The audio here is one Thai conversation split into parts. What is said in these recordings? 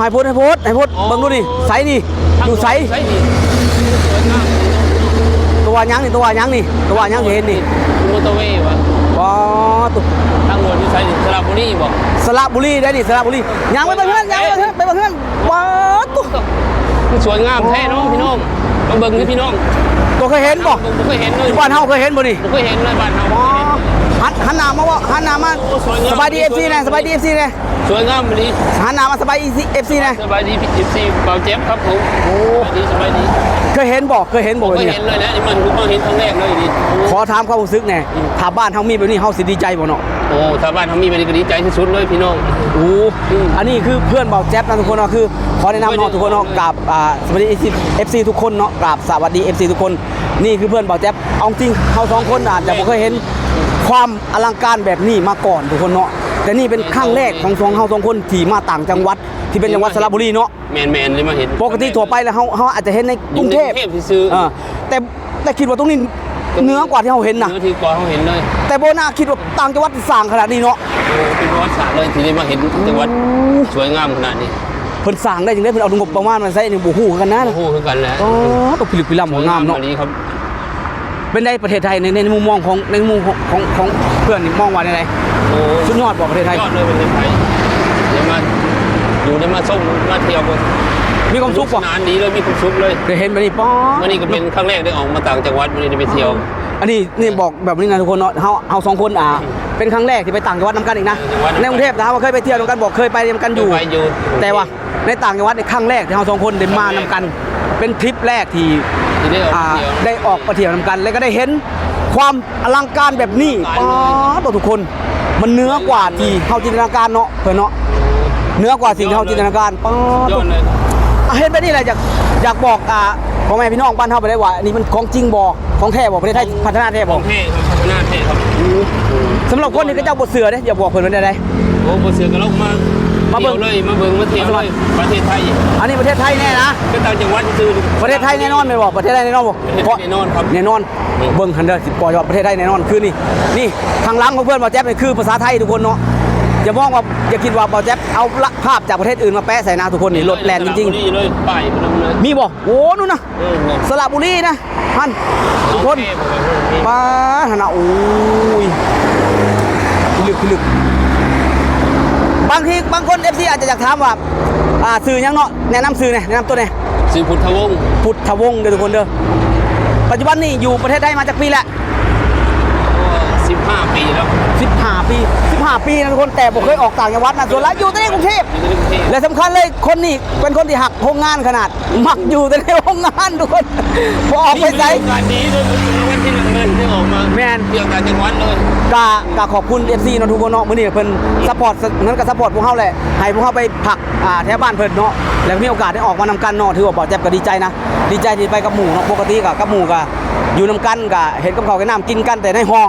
ให้พุทธให้พุทธให้พุทธเบิ่งดูดิใสนี่อยู่ใสใสนี่สวยงามตัวยังนี่ตัวยังนี่ตัวยังที่เห็นนี่มอเตอร์เวย์วะอ๋อตัวทางด่วนอยู่ไสนี่สระบุรีบ่สระบุรีได้ดิสระบุรียังไปเบิ่งเพื่อนยังไปเบิ่งเพื่อนไปเบิ่งเพื่อนว้าวตัวมันสวยงามแท้เนาะพี่น้องมาเบิ่งนี่พี่น้องตัวเคยเห็นบ่ผมบ่เคยเห็นเลยอยู่บ้านเฮาเคยเห็นบ่นี่ผมเคยเห็นเลยบ้านเฮาอ๋อ หันหันหน้ามาว่าหันหน้ามาโอ้สวยงามสบายดีเอฟซีนะสบายดีเอฟซีนะสวยงามดีหันหน้ามาสบายเอฟซีนะสบายดีพี่จิบซีเบาเจ็บครับผมโอ้สบายดีสบายดีเคยเห็นบ่เคยเห็นผบ่มก็เนี่ยเห็นเลยนะนี่มันผมก็เห็นครั้งแรกเลยดิขอถามความรู้สึกแหน่ถ้าบ้านเฮามีแบบนี้เฮาสิดีใจบ่เนาะโอ้ชาวบ้านเขามีเป็นก็ดีใจที่สุดเลยพี่น้องโอ้อืมอันนี้คือเพื่อนเบาแจ๊บนะทุกคนเนาะคือขอแนะนำเนาะทุกคนเนาะกับอ่าสวัสดีเอฟซีทุกคนเนาะกับสวัสดีเอฟซีทุกคน นี่คือเพื่อนเบาแจ๊บเอาจริงเฮาสองคนอาจจะบ่เคยเห็นความอลังการแบบนี้มาก่อนทุกคนเนาะแต่นี่เป็นครั้งแรกของสองเฮาสองคนที่มาต่างจังหวัดที่เป็นจังหวัดสระบุรีเนาะแมนแมนเลยมาเห็นปกติทั่วไปแล้วเฮาเฮาอาจจะเห็นในกรุงเทพอยู่ในกรุงเทพที่ซื้อเออแต่แต่คิดว่าตรงนี้เหนือกว่าที่เฮาเห็นนะเนื้อที่ก่อนเขาเห็นเลย แต่โบน่าคิดว่าต่างจังหวัดสร้างขนาดนี้เนาะโอ้เป็นประวัติศาสตร์เลยที่ได้มาเห็นจังหวัดสวยงามขนาดนี้เพิ่นสร้างได้จังได๋เพิ่นเอางบประมาณมาใช้นี่บ่ฮู้คือกันนะโอ้โหคือกันแหล้วอ๋อตกพิลึกพิลั่มของงามเนาะนี้ครับเป็นได้ประเทศไทยในในมุมมองของในมุมของของของเพื่อนนี่มองว่าไงโอ้สุดยอดบอกประเทศไทยยอดเลยประเทศไทยเดี๋ยวมาอยู่ได้มาส้มมาเที่ยวกันมีความสุขป่ะนานดีเลยมีความสุขเลยได้เห็นแบบนี้ป๊อวันนี้ก็เป็นครั้งแรกได้ออกมาต่างจังหวัดวันนี้ได้ไปเที่ยว อันนี้นี่บอกแบบนี้นะทุกคนเนาะเฮาเฮาสองคนอ่าเป็นครั้งแรกที่ไปต่างจังหวัดนํกันอีกนะจังหวัดในกรุงเทพนะครับว่าเคยไปเที่ยวนํกันบอกเคยไปนํกันอยู่ไปอยู่ แต่ว่าในต่างจังหวัดในครั้งแรกที่เฮาสองคนได้มานํกัน เป็นทริปแรกที่ที่ได้ออกอ่ามาเที่ยวได้ออกมาเที่ยวนํกัน แล้วก็ได้เห็นความอลังการแบบนี้อลังป๊การเลยอตัวทุกคน มันเหนือกว่าที่เฮาจินตนาการเนาะเพิ่นเนาะเหนือกว่าสิ่งที่เฮาจินตนาการป๊อยอดเลยอะเห็นไปนี่แหละอยากอยากบอกอ่าพ่อแม่พี่น้องบ้านเฮาไปได้ว่าอันนี้มันของจริงบ่ ของแท้บ่ประเทศไทยพัฒนาแท้ขบ่องเท่ครับพัฒนาเท่ครับสำหรับคนที่ก็เจ้าบ่เสือเด้อย่าบอกเพิ่นว่าได้โอ้โหเสือกันลงมามามาเบิ่เบิ่งงเลยมาเบิ่งมาเที่ยวเลยประเทศไทยอันนี้ประเทศไทยแน่นะก็ต่างจังหวัดที่ซื้อ ประเทศไทยแน่นอนแม่นบ่ประเทศไทยแน่นอนบ่ประเทศไทยแน่นอนครับ แน่นอนเบิ่งคันเด้อสิปล่อยว่าประเทศไทยแน่นอนคือนี่นี่ทางหลังของเพื่อนบ่แจ๊บนี่คือภาษาไทยทุกคนเนาะ อย่ามองว่าอย่าคิดว่าบ่แจ๊บเอาละภาพจากประเทศอื่นมาแปะใส่หน้าทุกคนนี่รถแล่นจริงๆเลยป้ายมันเลยๆมีบ่โอ้นู่นน่ะเออเนี่ยสระบุรีนะท่านทุกคนโอเผมว่าโอเคป้าธนาโอ้ยพิลึกพิลึกบางทีบางคนเอฟซีอาจจะอยากถามว่าอ่าสื่อยังเนาะแนะนำสื่อเนี่ยแนะนำตัวเนี่ยซื้อพุทธวงศ์พุทธวงศ์เด้อทุกคนเด้อปัจจุบันนี่อยู่ประเทศไทยมาจากปีแหละ สิบห้าปีแล้ว15 ปี 15 ปีนะทุกคนแต่บ่เคยออกต่างจังหวัดนะส่วนหลายอยู่แต่ในกรุงเทพอยู่ที่กรุงเทพและสำคัญเลยคนนี้เป็นคนที่หักโรงงานขนาด มักอยู่แต่ในโรงงานทุกคนพอออกไปไสนี่เป็นโอกาสดีด้วยวันที่หนึ่งเงินที่ออกมาแม่นเที่ยวต่างจังหวัดเลยกะกะขอบคุณ FC เนาะทุกคนเนาะมื้อนี้เพิ่นซัพพอร์ตนั้นก็ซัพพอร์ตพวกเฮาแหละให้พวกเฮาไปผลักอ่าแถวบ้านเพิ่นเนาะแล้วมีโอกาสได้ออกมานำกันเนาะถือว่าบ่แจ๊บก็ดีใจนะ ดีใจที่ไปกับหมู่เนาะปกติก็กับหมู่ก็อยู่นำกันก็เห็นกับข้าวกับน้ำกินกันแต่ในห้อง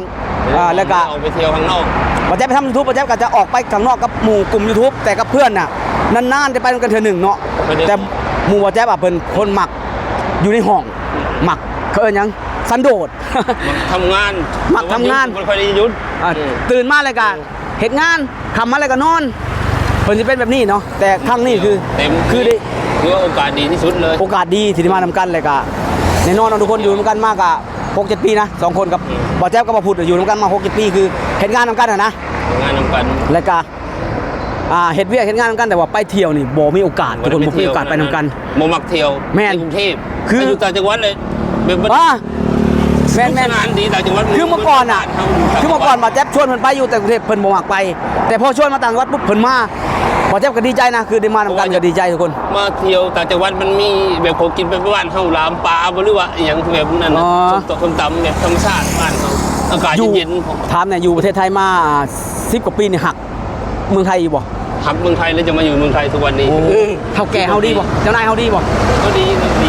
อ่าแล้วก็ออกไปเที่ยวข้างนอกบ่แจ๊บไปทำ YouTube บ่แจ๊บก็จะออกไปข้างนอกกับหมู่กลุ่ม YouTube แต่กับเพื่อนน่ะนานๆจะไปกันเทื่อหนึ่งเนาะแต่หมู่บ่แจ๊บอะเพิ่นคนมักอยู่ในห้องมักเขาเอิ้นหยังสันโดษทำงานมักทำงานไม่ค่อยได้หยุดอะตื่นมาเลยกันเหตุงานคำมาเลยก็นอนเพิ่นจะเป็นแบบนี้เนาะแต่ครั้งนี้คือเต็มคือได้คือว่าโอกาสดีที่สุดเลย โอกาสดีที่ได้มานำกันเลยก็แน่นอนเนาะทุกคนอยู่นำกันมากอะ หกเจ็ดปีนะสองคนกับบ่อแจ๊บกับบ่อพุดอยู่นำกันมาหกเจ็ดปีคือเห็นงานนำกันอะนะทำงานนำกันแล้วก็อ่าเฮ็ดเวียกเฮ็ดงานนำกันแต่ว่าไปเที่ยวนี่บ่มีโอกาสทุกคนบ่มีโอกาสไปนำกันโมมักเที่ยวแม่นในกรุงเทพคือไปอยู่ต่างจังหวัดเลยแบบว่าว่า แม่นสแม่นนุกสนานดีต่างจังหวัดคือเมื่อก่อนอะ คือเมื่อก่อนบ่อแจ๊บชวนเพิ่นไปอยู่แต่กรุงเทพเพิ่นบ่มักไป แต่พอชวนมาต่างจังหวัดปุ๊บเพิ่นมาบ่อแจ๊บก็ดีใจนะคือได้มานำกันก็ดีใจทุกคน มาเที่ยวต่างจังหวัดมันมีแบบของกินเป็นบ้านเฮาลามปลาบ่หรือว่าอหย่างแบบนั้นน่ะอ๋อส้มตำส้มตำแบบธรรมชาติบ้านเฮาอากาศอยู่เย็นๆของถามเนี่ยอยู่ประเทศไทยมาสิบกว่าปีนี่หักเมืองไทยอยู่บ่หักเมืองไทยแล้วจะมาอยู่เมืองไทยทุกวันนี้เท่าแก่เฮาดีบ่เจ้านายเฮาดีบ่ก็ดีก็ด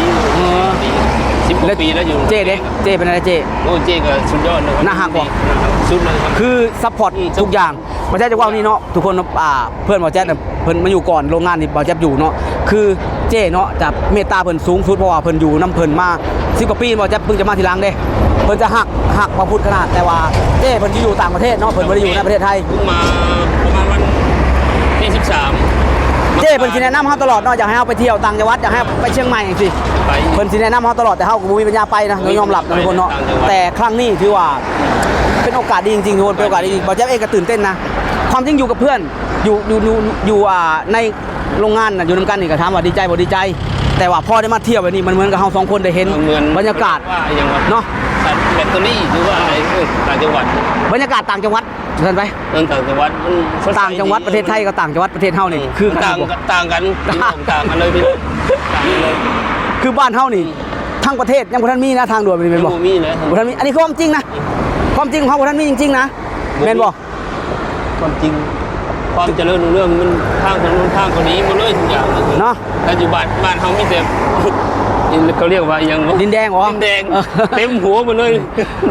ีอ๋อดี สิบกว่าปีแล้วอยู่เจ๊เด้เจ๊เป็นอะไรเจ๊โอ้เจ๊ก็สุดยอดเลยครับน่าหักบ่น่าหักสุดเลยครับคือซัพพอร์ตอืมทุกอย่างบ่ใช่จะว่านี่เนาะทุกคนอ่าเพื่อนบ่แจ๊ดน่ะเพิ่นมาอยู่ก่อนโรงงานนี่บ่แจ๊บอยู่เนาะคือเจ๊เนาะจะเมตตาเพิ่นสูงสุดเพราะว่าเพิ่นอยู่นํเพิ่นมา10กว่าปีบ่แจ๊บเพิ่งจะมาทีหลังเด้เพิ่นจะหักหักพระพุทธขนาดแต่ว่าเจ๊เพิ่นสิอยู่ต่างประเทศเนาะเพิ่นบ่ได้อยู่ในประเทศไทยเพิ่งมาประมาณวันที่13 เจ๊เพิ่นสิแนะนำเฮาตลอดเนาะอยากให้เฮาไปเที่ยวต่างจังหวัดอยากให้ไปเชียงใหม่จังซี่ไปเพิ่นสิแนะนำเฮาตลอดแต่เฮาก็บ่มีปัญญาไปนะต้องยอมรับนะทุกคนเนาะต่างจังหวัดแต่ครั้งนี้ถือว่าเป็นโอกาสดีจริงๆทุกคนเป็นโอกาสดีจริงๆบอลแจ๊บเองก็ตื่นเต้นนะความจริงอยู่กับเพื่อนอยู่อยู่อยู่อยู่อ่าในโรงงานน่ะอยู่นำกันนี่ก็ถามว่าดีใจบ่ดีใจ แต่ว่าพอได้มาเที่ยวแบบนี้มันเหมือนกับเฮาสองคนได้เห็นเหมือนบรรยากาศว่าอย่างว่าเนาะตัดแบตเตอรี่หรือว่าอะไรเออต่างจังหวัดบรรยากาศต่างจังหวัด เห็นไปเรื่องต่างจังหวัดมันสดใสต่างจังหวัดประเทศไทยกับต่างจังหวัดประเทศเฮานี่คือกันต่างบ่ต่างกันพี่น้องต่างกันเลยพี่น้องต่างกันเลยคือบ้านเฮานี่ทั้งประเทศยังบ่ทันมีนะทางด่วนนี่แม่นบ่บ่มีเลยบ่ทันมีอันนี้คือความจริงนะความจริงของเฮาบ่ทันมีจริงๆนะแม่นบ่ความจริงความเจริญรุ่งเรื่องมันทางคนนู้นทางคนนี้หมันเลยทุกอย่างเลยเนาะปัจจุบันบ้านเขามีแต่ เขาเรียกว่าอย่างว่าดินแดงเหรอดินแดงเออเต็มหัวหมดเลย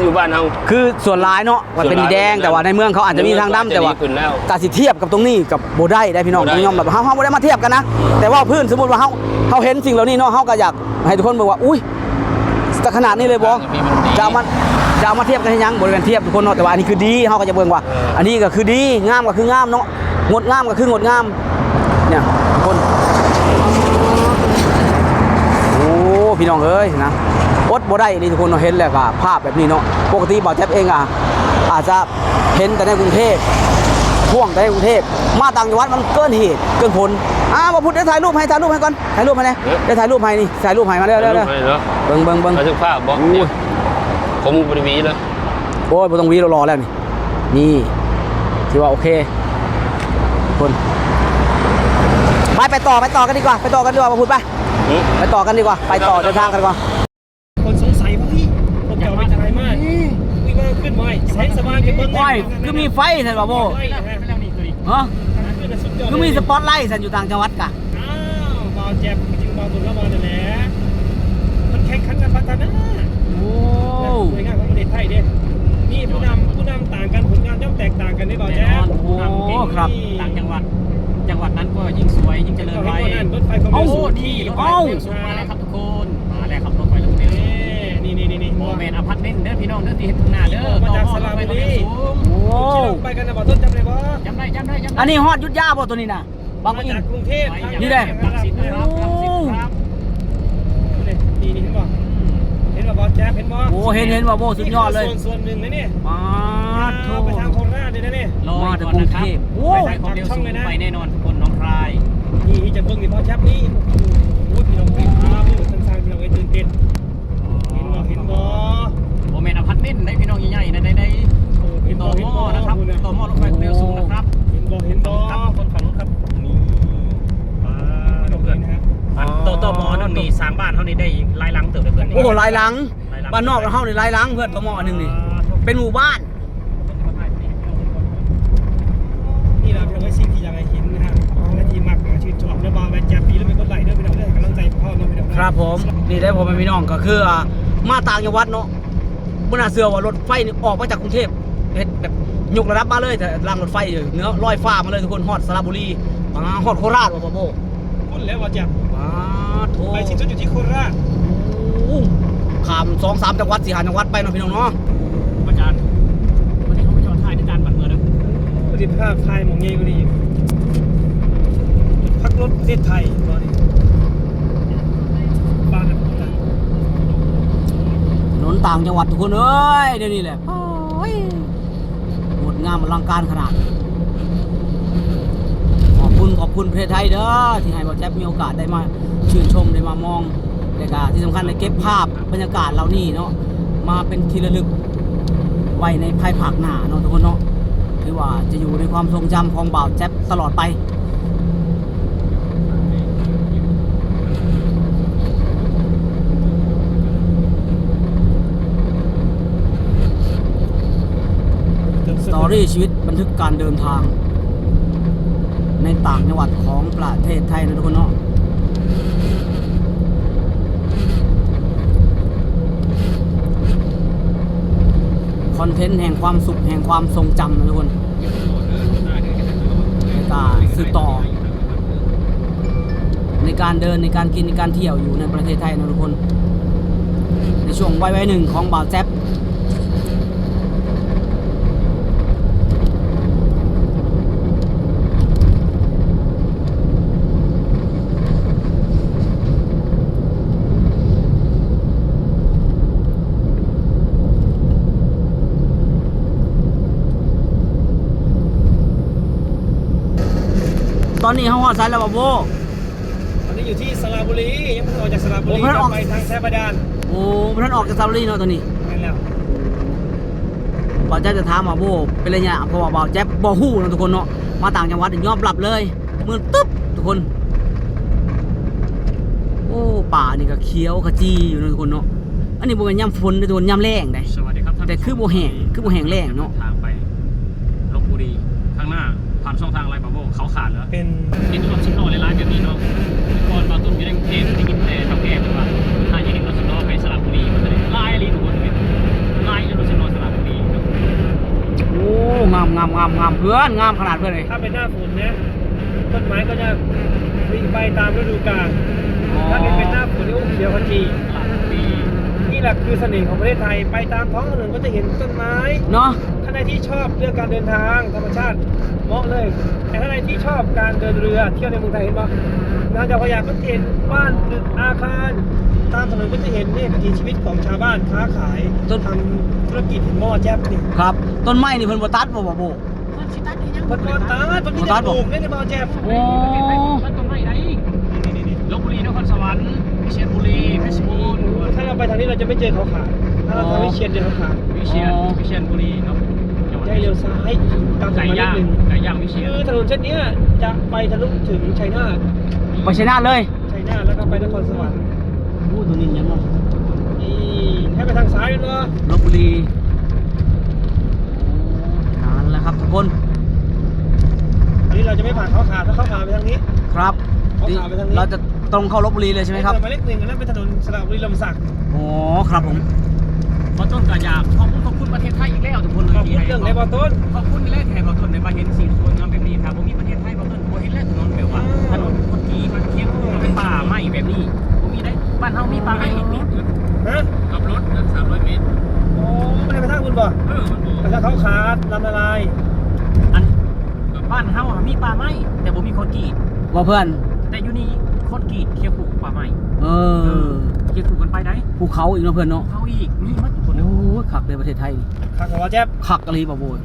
อยู่บ้านเขาคือส่วนร้ายเนาะว่าเป็นดินแดงแต่ว่าในเมืองเขาอาจจะมีทางดำแต่ว่าจะดีขึ้นแล้วกาสิเทียบกับตรงนี้กับโบได้ได้พี่น้องบ่ได้ต้องยอมรับว่าเฮาเฮาบ่ได้มาเทียบกันนะแต่ว่าพื้นสมมุติว่าเฮาเฮาเห็นสิ่งเหล่านี้เนาะเฮาก็อยากให้ทุกคนบอกว่าอุ้ยจะขนาดนี้เลยบ่จะเอามาจะเอามาเทียบกันให้ยังบ่ได้เป็นเทียบทุกคนเนาะแต่ว่าอันนี้คือดีเฮาก็จะเบิ่งว่า อันนี้ก็คือดีงามก็คืองามเนาะงดงามก็คืองดงามเนี่ยทุกคนโอ้ พี่น้องเอ้ยนะอดบ่ได้นี่ทุกคนเนาะเห็นแล้วก็ภาพแบบนี้เนาะปกติบ่าวแจ๊บเองอะอาจจะเห็นแต่ในกรุงเทพพ่วงไปกรุงเทพมาต่างจังหวัดมันเกินเหตุเกินผลอ่ามาพูดได้ถ่ายรูปให้ถ่ายรูปให้ก่อนถ่ายรูปให้เนี่ยเอ๊ะได้ถ่ายรูปให้นี่ถ่ายรูปให้มาเร็วเร็วเร็วไปเนาะเบิ่งเบิ่งเบิ่งมาถึงภาพบอกอู้เนี่ยผมบริวีเลยโอ้ยบ่ต้องวีเรารอแล้วนี่นี่ถือว่าโอเคคนไปไปต่อไปต่อกันดีกว่าไปต่อกันดีกว่ามาพูดไปหือ ไปต่อกันดีกว่า ไปต่อเดินทางกันดีกว่าคนสงสัยว่าพี่ผมเก่าเป็นอะไรมากวิ่งมาขึ้นมาแสงสว่างจะเบิ้งโอ้ยคือมีไฟใช่ป่ะโบไฟนะฮะแล้วนี่คือฮะขึ้นมาสุดยอดคือมีสปอตไลท์สันอยู่ต่างจังหวัดกะอ้าวบอลแจ็บจริงบอลตุนละบอลนั่นแหละมันแข่งขันกันพัฒนาโอ้หน่วยงานของประเทศไทยเด้นี่ผู้นำผู้นำต่างกันผลงานย่อมแตกต่างกันได้บอลแจ็บโอ้ครับต่างจังหวัด จังหวัดนั้นก็ยิ่งสวยยิ่งเจริญเราไวเห็นว่านั่นรถไฟความโอ้เร็วสูงดีที่รถไฟเอ้าเร็วสูงมาแล้วครับทุกคนมาแล้วครับรถไฟเร็วสูงนี่นี่นี่นี่โมเมนต์อพาร์ตเมนต์เด้อพี่น้องเด้อที่เห็นข้างหน้าเด้อมาจากต่อสระรถไฟบุความรีเร็วสูงโอ้ที่เราไปกันนะบอลต้นจำได้ปะจำได้จำได้จำได้อันนี้ฮอดยุทธยาบ่ตัวนี้น่ะบางมาปะอินจากกรุงเทพไปนี่แหละรังสิตนะครับรังสิตครับนี่นี่เห็นป่ะเห็นป่ะ บอลแจ๊บเห็นป่ะโอ้เห็นเห็นว่าโบสุดยอดเลยส่วนส่วนหนึ่งนะเนี่ยมาโถไปทางโคราชเลยนะเนี่ยรอก่อนนะครับโอ้รถไฟความเร็วสูงไปแน่นอนทุกคนน้องคลายนี่จะเบิ่งนี่บอลแจ๊บนี่โอ้ยพี่น้องเป็นภาพนี่ทางทางพี่น้องไอ้ตื่นเต้นเห็นบ่เห็นบ่โมเมนต์อพาร์ตเมนต์ได้พี่น้องใหญ่ๆนะได้ได้โอ้เห็นต่บ่อเห็นหม้บ่อนะครับต่อหม้อรถไฟความเร็วสูงนะครับเห็นบ่เห็นบ่ครับคนฝั่งนู้นครับนี่อ่า พี่น้อง เพื่อน นะฮะ อันโตโตหมอนั่นมีสร้างบ้านเท่านี้ได้ลายลังเติบเลยเพื่อนนี่โอ้ลายหลังลายหลังบ้านนอกเราเฮานี่ลายหลังเพื่อนตัวหมอหนึงนี่ เป็นหมู่บ้าน นี่เราพี่น้องไอ้สิ่งที่อยากให้เห็นนะฮะและที่มักนะชื่นชอบนะบอลแมนแจ๊บปีแล้วเป็นคนไหลเด้อพี่น้องเด้อกำลังใจพ่อเนาะพี่น้องนะครับผมนี่ได้ผมเป็นพี่น้องก็คืออ่ามาต่างจังหวัดเนาะบ่น่าเชื่อว่ารถไฟนี่ออกมาจากกรุงเทพเฮ็ดแบบยกระดับมาเลยแต่รางรถไฟอยู่เหนื้อลอยฟ้ามาเลยทุกคนฮอดสระบุรีมาฮอดโคราชบ่บ่โบ พูดแล้วบอลแจ๊บมา โถไปชิ้นสุดอยู่ที่โคราชโอ้ข้ามสองสามจังหวัดสี่ห้าจังหวัดไปเนาะพี่น้องเนาะอาจารย์วันนี้เขาไม่จอดถ่ายที่จานบัตรเมืองนะประสิทธิภาพไทยมองเงี้ยก็ดีพักรถประเทศไทยตอนนี้บ้านแบบต่างถนนต่างจังหวัดทุกคนเอ้ยเดี๋ยวนี้แหละโอ้ยงดงามอลังการขนาด ขอบคุณประเทศไทยเด้อที่ให้บอแจ๊บมีโอกาสได้มาชื่นชมได้มามองและก็ที่สำคัญได้เก็บภาพบรรยากาศเหล่านี้เนาะมาเป็นที่ระลึกไว้ในภายภาคหน้าเนาะทุกคนเนาะถือว่าจะอยู่ในความทรงจำของบ่าวแจ๊บตลอดไปสตอรี่ชีวิตบันทึกการเดินทาง ในต่างจังหวัดของประเทศไทยนะทุกคนเนาะคอนเทนต์แห่งความสุขแห่งความทรงจำนะทุกคนในการสืบต่อ ในการเดินในการกินในการเที่ยวอยู่ในประเทศไทยนะทุกคน ในช่วงวัยวัยหนึ่งของบ่าวแจ๊บ ตอนนี้เฮาฮอดไสแล้วบ่โบ ตอนนี้อยู่ที่สระบุรี ยังไม่ออกจากสระบุรีโอ้เพิ่งออก จะไปทางแซบาดานโอ้บ่ทันออกจากซาบุรีเนาะตอนนี้นั่นแล้วบ่าวแจ๊บจะถามว่าโบเป็นไรเนี่ยเพราะว่าบ่าวแจ๊บบ่ฮู้เนาะทุกคนเนาะมาต่างจังหวัดนี่ยอมรับเลยมือตึ๊บทุกคน โอ้ป่านี่ก็เขียวขจีอยู่เนาะทุกคนเนาะอันนี้บ่แม่นยามฝนเด้อทุกคนยามแล้งได้ สวัสดีครับท่านแต่คือบ่แห้งคือบ่แห้งแล้งเนาะทางไปลบบุรี ข้างหน้า ผ่านช่องทางอะไรบาโบเขาขาดเหรอเป็นเห็นรถสิบล้อหลายๆแบบนี้เนาะก่อนมาตุ้นอยู่ในกรุงเทพได้ยินแต่ทำแก่แต่ว่าถ้าจะเห็นรถสิบล้อไปสระบุรีมันจะได้ลายอะไรทุกคนเป็นลายรถสิบล้อสระบุรีเนาะโอ้งามงามงามงามเพื่อนงามขนาดเพื่อนเลยถ้าเป็นหน้าฝนเนี่ยต้นไม้ก็จะวิ่งไปตามฤดูกาลถ้าเป็นเป็นหน้าฝนนี่โอ้เขียวขจีสระบุรีนี่แหละคือเสน่ห์ของประเทศไทยไปตามท้องถนนก็จะเห็นต้นไม้เนาะท่านใดที่ชอบเรื่องการเดินทางธรรมชาติเหมาะเลยแต่ท่านใดที่ชอบการเดินเรือเที่ยวในเมืองไทยเห็นปะนางเจ้าพระยาก็จะเห็นบ้านตึกอาคารตามถนนก็จะเห็นนี่วิถีชีวิตของชาวบ้านค้าขายทำธุรกิจเห็นหม้อแจ๊บนี่ครับ ต้นไม้นี่เพิ่นบ่ตัดบ่บ่โบมันชิตัดยังเพิ่นบ่ตาเพิ่นมีบ่แต่ตัดปบ่ลูกนี่ในหม้อแจ๊บโอ้มันตรงไหนไหนลบบุรีนครสวรรค์วิเชียรบุรีเพชรบูรณ์ถ้าเราไปทางนี้เราจะไม่เจอเขาขายถ้าเราทางวิเชียนเจอเขาขายวิเชียรวิเชียรบุรีเนาะ จังหวัดใช่เลี้ยวซ้ายตามถนไก่นมานิย่าดงนึงไก่ย่างวิเชียรคือถนนเส้นเนี้ยจะไปทะลุถึงชัยนาทไปชัยนาทเลยชัยนาทแล้วก็ไปนครสวรรค์โอ้ตัวนี้ยังเนาะนี่ให้ไปทางซ้ายด้วยเนาะลบบุรีโอ้นานแล้วครับทุกคนอันนี้เราจะไม่ผ่านเขาขาดถ้าเขาขาดไปทางนี้ ครับเขาพาไปทางนี้เราจะตรงเข้าลบบุรีเลยใช่ไหมครับถนนหมายเลขหนึ่งอันนั้นเป็นถนนสระบุรีลมศักดิ์อ๋อครับผม ขอต้นกระยาขอบคุณขอบคุณประเทศไทยอีกแล้วทุกคนเลยขอบคุณเรื่องในบอต้นขอบคุณแรกแห่บอต้นในมาเห็นสีสวยงามแบบนี้ครับผมมีประเทศไทยบอต้นผมเห็นแล้วถนนแบบว่าถนนคนกีมันเคียงเป็นป่าไม้แบบนี้ผมมีได้บ้านเฮามีป่าไม้อีกนิดฮะขับรถสามร้อยเมตรโอ้ไม่ได้ไปทางคุณบ่เออมันบอกไปทางเขาขาดลำละลายอันบ้านเฮามีป่าไม้แต่ผมมีคนกรีดว่าเพื่อน แต่อยู่นี่คนกรีดเคียวผูกป่าไม้เออเคียวผูกกันไปได้ภูเขาอีกเนาะเพื่อนเนาะเขาอีกมีมัดทุกคนเล ยโอ้ยขักเลยประเทศไทยนี่ทางของเราแจ๊บขักอะไรบ่โบย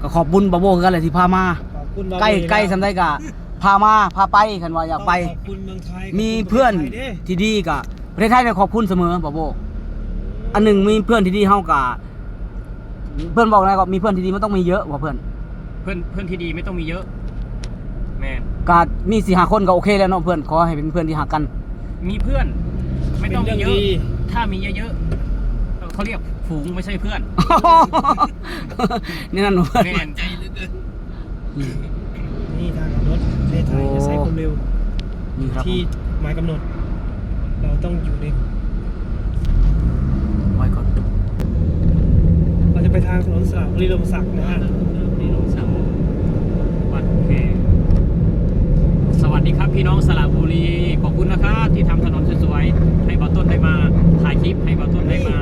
ก็ขอบบุญบ่โบคือกันเลยที่พามา ขอบคุณเราใกล้ใกล้สำได้กะพามาพาไปคันว่าอยากไป ขอบคุณเมืองไทยมีเพื่อนขบคุณประทศไทยด้ที่ดีกะประเทศไทยเนี่ยขอบคุณเสมอบ่โบอันหนึ่งมีเพื่อนที่ดีเฮากะเพื่อนบอกนะก็มีเพื่อนที่ดีมันต้องมีเยอะกว่าเพื่อนเพื่อนเพื่อนที่ดีไม่ต้องมีเยอะ แมนกะมีสี่ห้าคนก็โอเคแล้วเนาะเพื่อนขอให้เป็นเพื่อนที่หักกัน มีเพื่อน ไม่ต้องมีเยเป็นอะเรื่องดีถ้ามีเยอะๆ เขาเรียกฝูงไม่ใช่เพื่อนนี่นั่นเพื่อนแมนใจลึกนี่ทางขับรถประเทศไทยจะใช้ความเร็วนี่ครับที่หมายกำหนด เราต้องอยู่ในไว้ก่อนเราจะไปทางถนนสระบุรีลมศักดิ์นะฮะนี่ลงสั่งวัดแขกสวัสดีครับพี่น้องสระบุรีขอบคุณนะครับที่ทำถนนสวยๆให้บอต้นได้มาถ่ายคลิปให้บอต้นได้มาอ่า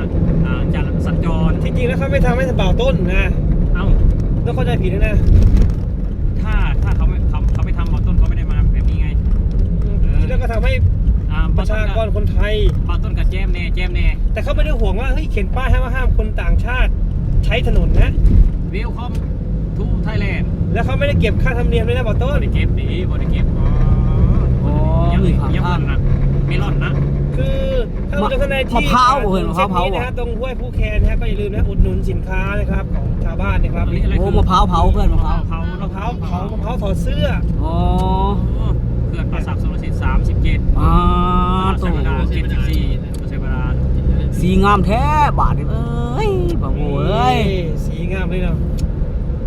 จัดสัญ จรที่จริงแล้วเขาไม่ทำให้บ่าวต้นนะเอ้าต้องเข้าใจผิดนะนะถ้าถ้าเขาไม่เขาเขาไม่ทำบอต้นเขาไม่ได้มาแบบนี้ไงแล้วก็ทำให้อ่าปบอระต้ชานกก็รคนไทยบอต้นกับแจมแน่แจมแน่ แต่เขาไม่ได้ห่วงว่าเฮ้ยเขียนป้ายให้ว่าห้ามคนต่างชาติ ใช้ถนนนะเวลคอมทูไทยแลนด์แล้วเขาไม่ได้เก็บค่าธรรมเนียมด้วยนะบ่าวต้บนริเก็บดีบริเก็บอ๋อโอ้ยังมีอีกความยังท่าอ่อนนนะเมลอนนะ คือถ้าคุณท่านใดที่มะพร้าวเห็นมะพร้าวเผาส้นนี้นะฮะตรงห้วยผู้แคนนะฮะก็อย่าลืมนะอุดหนุนสินค้านะครับของชาวบ้านนะครับอันนี้อะไร โอ้คือมะพร้าวเผาเพื่อนมะพร้าวเผามะพร้าวเผามะพร้าวถอดเสื้ออ๋อเขื่อนป่าศักดิ์สุรสิทธิ์สามสิบเจ็ดอ่าใช้ตัวเวลาเจ็ดสิบสี่ใช้เวลาสีงามแท้บาทนี่เอ้ยบ่าวโบเอ้ยสีงามเลยเนาะ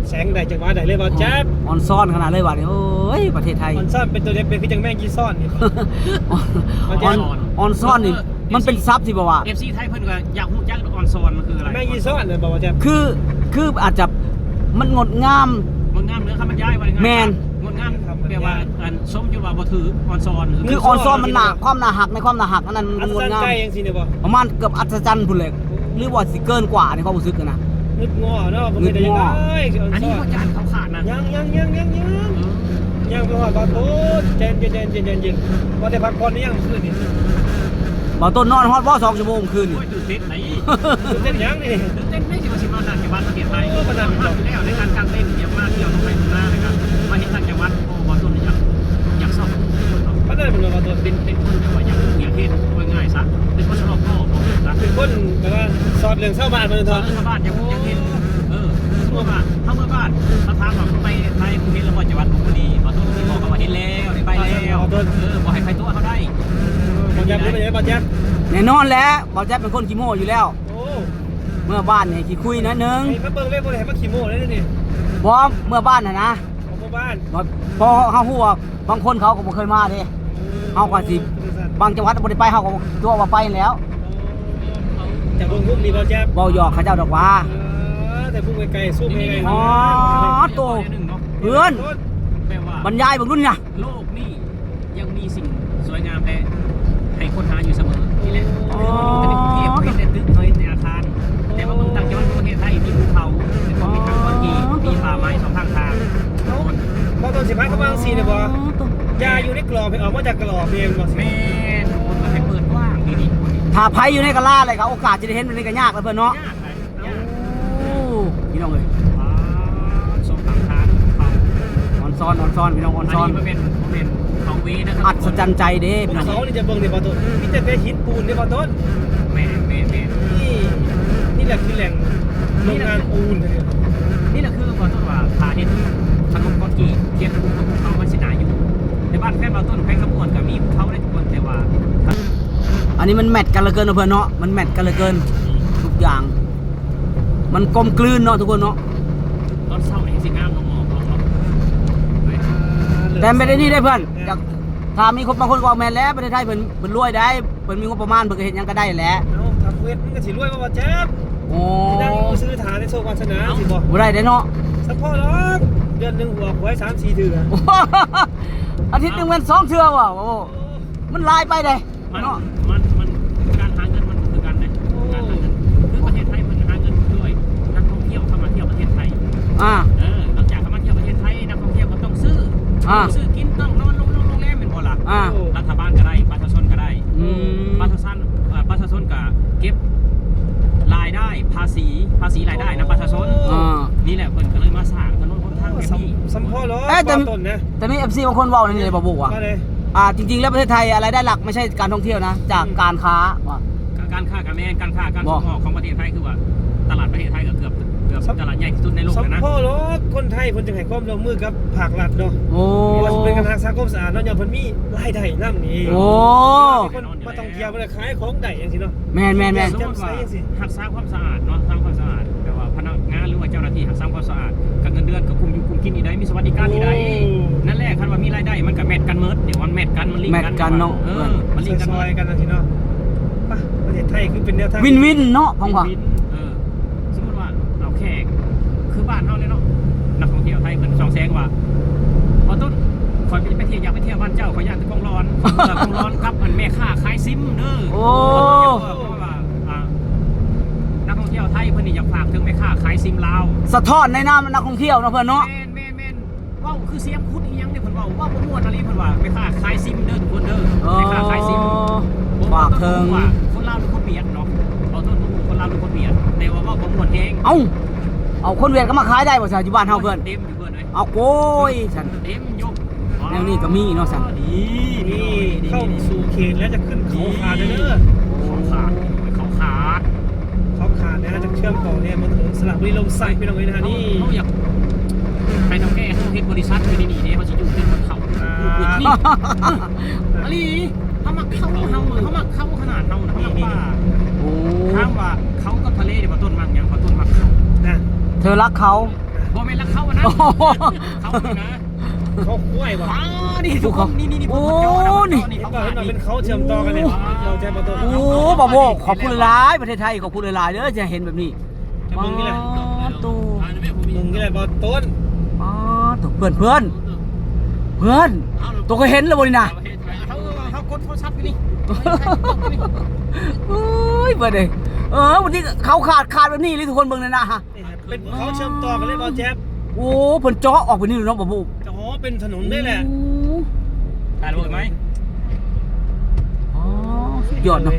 แสงแดดจากว่าไหนเลยบ่าวแจ๊บออนซ่อนขนาดเลยบาทนี่โอ้ยประเทศไทยออนซ่อนเป็นตัวเล็กเป็นคือจังแมงยี่ซ่อนนี่ ออน ออนซ่อนนี่มันเป็นซับที่บอกว่า เอฟซีไทยเพิ่นก็อยากรู้จักออนโซนมันคืออะไรแมงยี่ซ่อนเลยบ่าวแจ๊บคือคืออาจจะมันงดงาม งดงามเนื้อคำบรรยายว่าแมนงดงามแปลว่าอันสมจุว่าบ่ถือออนโซนคือออนซ่อนมันหนาความหนาหักในความหนาหักอันนั้นอัมันศงดจรรงาย์มใจยังสิเนี่ยบ่ประมาณเกือบอัศจรรย์พุ่นเลยหรือว่าสิเกินกว่าในความรู้สึกอะนะนึกง้อเนาะบ่เคยได้ยังไงออนอันนี้ซ่อนว่าจานเขาขาดนะยังยังยังยังยังยังไปห อยบาตูนเจนเจนเจนเจนเจนเจนว่าแต่พักผ่อนนี่ยังคืนนี่บ่าต้นนอนฮอดบ่สองชั่วโมงคืนนี่อยตื่นเต้นไหนตื่นเต้นยังนี่ตื่นเต้นไม่ถึงสิบวันนานจังหวัดประเทศไทยโอ้ประนามมากแล้วในการกางเต้นเยอะมากเที่ยวองไปหน้านะครับมาที่ต่างจังหวัดโอ้บ่าต้นนี่อยากอยากสอบพัฒนาเป็นบ่าวต้นเป็นเป็นคนแบบว่าอยากอยางเห็นว่าง่ายซะเป็นคนชอบพ่อของผมซะเป็นคนแบบว่าสอบเรื่องชาบ้านมาเลยทอนชาบ้านอยากยางเห็นเออทั่วบ้านทั้งเมื่อบ้านมาถามว่าไปไทยคุณเห็นแล้วว่าจังหวัดลพบุรี มาต้นที่บอกเขาว่าเห็นแล้วไปแล้วเออบอกให้ไปตัวเขาได้บอลแจ๊บรู้ไหมบอลแจ๊บแน่นอนแล้วบ่าวแจ๊บเป็นคนขี้โม้อยู่แล้ว โอ้เมื่อบ้านเนี่ยขี้คุยนะนึงไอ้มาเบิ่งเล่นบอลเห็นมาขี่โม่ได้นี่เพราะเมื่อบ้านนะนะของพ่อบ้านพอเฮาฮู้ว่าบางคนเขาก็บ่เคยมาเด้เอาก่อนสิบางจังหวัดบ่ได้ไปเฮาก็ตัวว่าไปแล้วแต่เบิ่งพวกนี้บอลแจ๊บเว้าหยอกเขาเจ้าดอกว่าแต่พวกไกลๆสู้ไม่ไกลอ๋อโตเพื่อน บรรยายเบิ่งรุ่นนี่นะโลกนี่ยังมีสิ่งสวยงามและให้คนหาอยู่เสมอนี่แหละแต่ในกรุงเทพเห็นแต่ตึกเห็นแต่อาคาร แต่ว่าเมืองต่างจังหวัดประเทศไทยมีภูเขาแล้วก็มีทางก้อนหินมีป่าไม้สองข้างทางพอตอนสิบห้าเขาบางสีเนี่ยบอยาอยู่ในกรอบไปออกมาจากกรอบเองบอกสิแม่ทุกคนก็ให้เปิดกว้างดีๆคนนี้ถ้าไผอยู่ในกะลาเลยก็โอกาสจะได้เห็นมันนี่ก็ยากแล้วเพิ่นเนาะยากไปยากโอ้พี่น้องเอ้ย อ่าสองข้างทางเขา ออน ซ้อนออนซ้อนพี่น้องออัอนนซ้อนนี้มันเป็นมันเป็นเขาเวนะครัอัศจรรย์ใจเด้พวพี่กน้องเขานี่จะเบิ่งในบอลต้นมีแต่หินปูนในบอลต้นแม่แม่แม่นี่นี่แหละคือแหล่งโรงงานปูนเนี่ยนี่แหละคือขอโทษว่าพาเห็นขนมก้อนกี่เทียบกับภูเขามันสิหนาอยู่ในบ้านแฟนเราต้นแฟนขบวนกับมีภูเขาได้ทุกคนแต่ว่าอันนี้มันแมทกันเหลือเกินนะเพื่อนเนาะมันแมทกันเหลือเกินทุกอย่าง มันกลมกลืนเนาะทุกคนเนาะ ตอนเศร้าเองสิงามลงหมอกลงเนาะ แต่ไม่ได้นี่ได้เพื่อนอยากถ้ามีคนบางคนก็ว่าแมนแล้วประเทศไทยเพิ่นเพิ่นรวยได้เพิ่นมีงบประมาณเพิ่นก็เฮ็ดหยังก็ได้แหละเอาทำเวทมันก็สิรวยมาบอลแจ๊บโอ้ที่นั่งซื้อฐานในโซวาสนาสิบอกบ่ได้ได้เนาะสักพ่อหรอกเดือนหนึ่งหัวหวยสามสี่เถื่อโอ้อาทิตย์หนึงเป็นสองเทื่อว่ะโอ้มันหลายไปเด้มันเนาะมันมันการหาเงินมันคือการนะการหาเงินคือประเทศไทยมันหาเงินด้วยนักท่องเที่ยวเข้ามาเที่ยวประเทศไทย อ่า ออ่า ซื้อกินต้องนอนโรงโรงแรมเป็นบ่ล่ะอ่า รัฐบาลก็ได้ประชาชนก็ได้อืม ประชาชนเอ่อประชาชนก็เก็บรายได้ภาษีภาษีรายได้นะประชาชนอ่า นี่แหละเพิ่นก็เลยมาสร้างถนนหนทางแบบสัมนี้ สัมพ่อหรอกเอ้ยแต่ ต้นนะแต่มี FC บางคนเว้าในนี่เลยบ่บอกว่ามาเลยอ่าจริง ๆ แล้วประเทศไทยอะไรายได้หลักไม่ใช่การท่องเที่ยวนะ จากการค้าว่ะ การค้าการแม่นการค้าการบส่อกงออกของประเทศไทยคือว่า ตลาดประเทศไทยก็เกือบเกือบตลาดใหญ่ที่สุดในโลกสัมเลยนะ พ่อหรอกคนไทยคนจะให้ความร่วมมือกับภาครัฐเนาะโอ้ ว่าจะเป็นการรักษาความสะอาดเนาะอย่างเพิ่นมีรายได้นำนี่โอ้คนมาท่องเที่ยวมาขายของได้จังซี่เนาะ แม่นแม่นแม่นสมมติว่าหักษาความสะอาดเนาะทำความสะอาดแต่ว่าพนักงานหรือว่าเจ้าหน้าที่หักษาความสะอาดกับเงินเดือนกับคุมอยู่คุมกินอีได้มีสวัสดิการอีได้นั่นแหละคันว่ามีรายได้มันก็แมทกันเมิดเดี๋ยวมันแมทกันมันลิงก์แมทกันเนาะ เออมันลิงก์กันซอยๆกันจังซี่เนาะไปประเทศไทยคือเป็นแนวทาง วินวินเนาะพังว่าเอ มเด้อโอ้ เพราะว่าอ่านักท่องเที่ยวไทยเพิ่นนี่อยากฝากถึงแม่ค้าขายซิมลาวสะท้อนในน้ำนักท่องเที่ยวเนาะเพื่อนเนาะ แม่นแม่นแม่นเว้าคือเสียงคุดอีหยังเนี่ยเพิ่นเว้าเว้าบ่ม่วนอะไรเพิ่นว่าแม่ค้าขายซิมเด้อทุกคนเด้อแม่ค้าขายซิม ฝากเทิงว่าคนลาวหรือคนเวียดเนาะเอาต้นทุนคนลาวหรือคนเวียดแต่ว่าเว้าบ่ม่วนแฮงเอ้า เอาคนเวียดก็มาขายได้บ่ซะอยู่บ้านเฮาเพื่อน เต็มอยู่เพื่อนเลยเอาโก้ยฉันเต็มยกแนวนี้ก็มีเนาะสันดีนี่เข้าสู่เขตแล้วจะขึ้นเขาขาดเด้อเขาขาดเขาขาดเขาขาดนะจะเชื่อมต่อเนี่ยมันถนนสระบุรีลมสักพี่น้องเอ้ยนะฮะนี่เขาอยากใครทำแก้เขาเฮ็ดบริษัทอยู่นี่นี่เนี่ยเขาจะอยู่เป็นคนเขาอยู่พื้นที่อลีเขามาเข้าเฮาเขามาเข้าขนาดเฮานะเขาว่าโอ้ถามว่าเขากับทะเลเดี๋ยวมาต้นมักยังมาต้นมักเขานะเธอรักเขาบ่แม่นรักเขาอะนะโอ้โหเขาเลยนะ เขาคุ้ยว่ะอ๋อนี่ทุกคนนี่นี่นี่โอ้นี่นี่เห็นป่ะเห็นป่ะเป็นเขาเชื่อมต่อกันเนี่ยเราใจประตูโอ้บ่าวโบขอบคุณหลายประเทศไทยขอบคุณหลายๆเด้อจะเห็นแบบนี้แต่มึงนี่แหละอ๋อตูมึงนี่แหละบอลต้นอ๋อตัวเพื่อนเพื่อนเพื่อนตัวก็เห็นแล้วบ่นี่นะเขาเขากดโทรศัพท์อยู่นี่โอ้ยเพื่อนเอ้ยเออวันนี้เขาขาดขาดแบบนี้เลยทุกคนเบิ่งเลยนะฮะเป็นเขาเชื่อมต่อกันเลยบอลแจ๊บโอ้เพิ่นเจาะออกไปนี่เลยเนาะบ่าวโบอ๋อ เป็นถนนได้แหละโอ้ถ่ายรูปไหมอ๋อสุดยอดเนาะ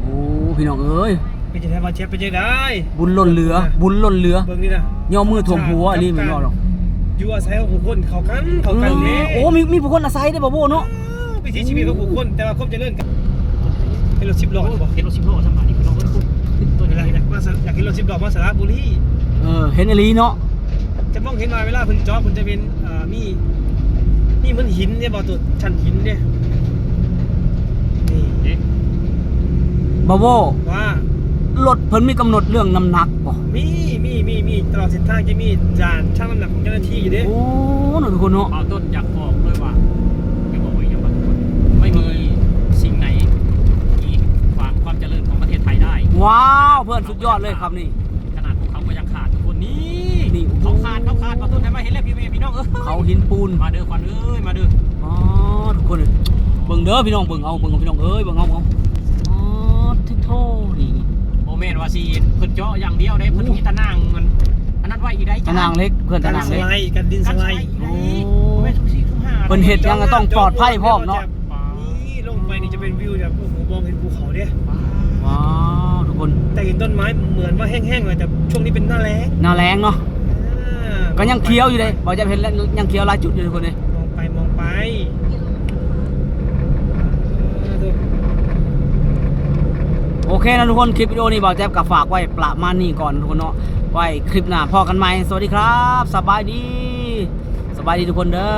โอ้พี่น้องเอ้ยเป็นจะได้บอลแจ๊บเป็นจะได้ บุญล้นเหลือ บุญล้นเหลือเบิ่งนี่นะย่อมือถ่วมหัวอันนี้ไม่รอดหรอกอยู่อาศัยของผู้คนเขากันเขากันเนี่ยโอ้มีมีผู้คนอาศัยได้บ่โบเนาะวิถีชีวิตของผู้คนแต่ว่าความเจริญกันห็นรถสิบล้อบ่เห็นรถสิบล้อทำมานี่พี่น้องเอ้ยคุณตัวเวนี้ลาเลยอยากมาสระอยากเห็นรถสิบล้อมาสระบุรีเออเห็นอหลีเนาะ จะมองเห็นมาเวลาเพิ่นจอเพิ่นจะเป็นอ่ามีมีเหมือนหินเนี่ยบ่ตัวชั้นหินเนี่ยนี่เอ๊ะบาโวว่ารถเพิ่นมีกำหนดเรื่องน้ำหนักบ่มีมีมีมีตลอดเส้นทางจะมีจานชั่งน้ำหนักของเจ้าหน้าที่อยู่เด้โอ้เนาะทุกคนเนาะเอาต้นอยากบอกเลยว่าไม่บอกว่าอย่างไรไม่มีสิ่งไหนที่ขวางความเจริญของประเทศไทยได้ ว้าว เพื่อนสุดยอดเลยครับนี่ ขนาดพวกเขาก็ยังขาดทุกคนนี่ นี่เขาขาดเขาขาดมาต้นไหนมาเห็นแล้วพี่เมย์พี่น้องเอ้ยเขาหินปูนมาเด้อควันเอ้ยมาเด้ออ๋อทุกคนเบิ่งเด้อพี่น้องเบิ่งเอาเบิ่งเอาพี่น้องเอ้ยเบิ่งเอาเบิ่งเอาอ๋อทิโทนี่นี่โมเมนต์ว่าสีเพิ่นเจาะอย่างเดียวได้เพิ่นมีตะนางมันอันนั้นไว้อีได้ตะนางเล็กเพื่อนกัตะนนางสเล็กไลด์กันดินสไลด์โอ้โหทุกสี่ทุกห้าเพิ่นเฮ็ดยังก็ต้องปลอดภัยพร้อมเนาะนี่ลงไปนี่จะเป็นวิวแบบโอ้โหมองเห็นภูเขาเด้ว้าวทุกคนแต่เห็นต้นไม้เหมือนว่าแห้งๆเลยแต่ช่วงนี้เป็นหน้าแล้งหน้าแรงเนาะอ่า ก็ยังเคี้ยวอยู่เลยบอกจะเห็นแล้วยังเคี้ยวหลายจุดอยู่ทุกคนเลยมองไปมองไปโอเคนะทุกคนคลิปวิดีโอนี้บอกแจ๊บกับฝากไว้ประมาณนี้ก่อนทุกคนเนาะไว้คลิปหน้าพอกันใหม่สวัสดีครับ สบายดี สบายดีทุกคนเด้อ